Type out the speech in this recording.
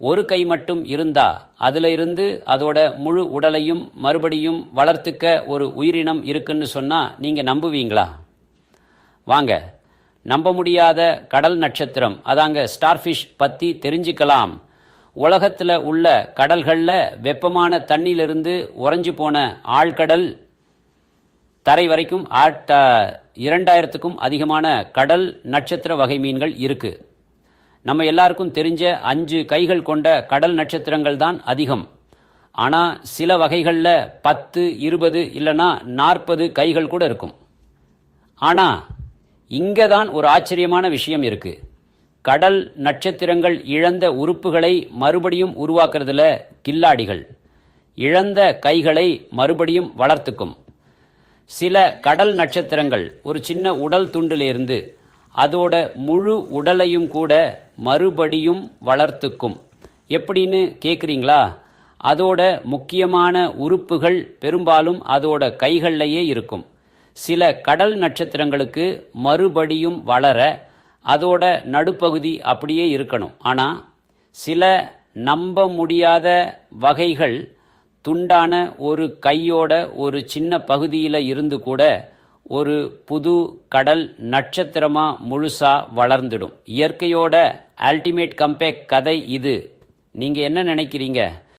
ஒரு கை மட்டும் இருந்தா அதுல இருந்து அதோட முழு உடலையும் மறுபடியும் வளர்த்துக்க ஒரு உயிரினம் இருக்குன்னு சொன்னா நீங்க நம்புவீங்களா? வாங்க. நம்ப முடியாத கடல் நட்சத்திரம் அதாங்க ஸ்டார்ஃபிஷ் பத்தி தெரிஞ்சுக்கலாம். உலகத்துல உள்ள கடல்களில் வெப்பமான தண்ணியிலிருந்து உறைஞ்சு போன ஆழ்கடல் தரை வரைக்கும் ஆட்ட இரண்டாயிரத்துக்கும் அதிகமான கடல் நட்சத்திர வகை மீன்கள் இருக்குது நம்ம எல்லாருக்கும் தெரிஞ்ச அஞ்சு கைகள் கொண்ட கடல் நட்சத்திரங்கள் தான் அதிகம். ஆனால் சில வகைகளில் பத்து இருபது இல்லைன்னா நாற்பது கைகள் கூட இருக்கும். ஆனால் இங்கே தான் ஒரு ஆச்சரியமான விஷயம் இருக்குது கடல் நட்சத்திரங்கள் இழந்த உறுப்புகளை மறுபடியும் உருவாக்குறதுல கில்லாடிகள். இழந்த கைகளை மறுபடியும் வளர்த்துக்கும். சில கடல் நட்சத்திரங்கள் ஒரு சின்ன உடல் துண்டிலிருந்து அதோட முழு உடலையும் கூட மறுபடியும் வளர்த்துக்கும். எப்படின்னு கேட்குறீங்களா அதோட முக்கியமான உறுப்புகள் பெரும்பாலும் அதோட கைகள்லையே இருக்கும். சில கடல் நட்சத்திரங்களுக்கு மறுபடியும் வளர அதோட நடுப்பகுதி அப்படியே இருக்கணும். ஆனால் சில நம்ப முடியாத வகைகள் துண்டான ஒரு கையோட ஒரு சின்ன பகுதியில் இருந்து கூட ஒரு புது கடல் நட்சத்திரமாக முழுசாக வளர்ந்துடும். இயற்கையோட அல்டிமேட் கம்பேக் கதை இது. நீங்கள் என்ன நினைக்கிறீங்க?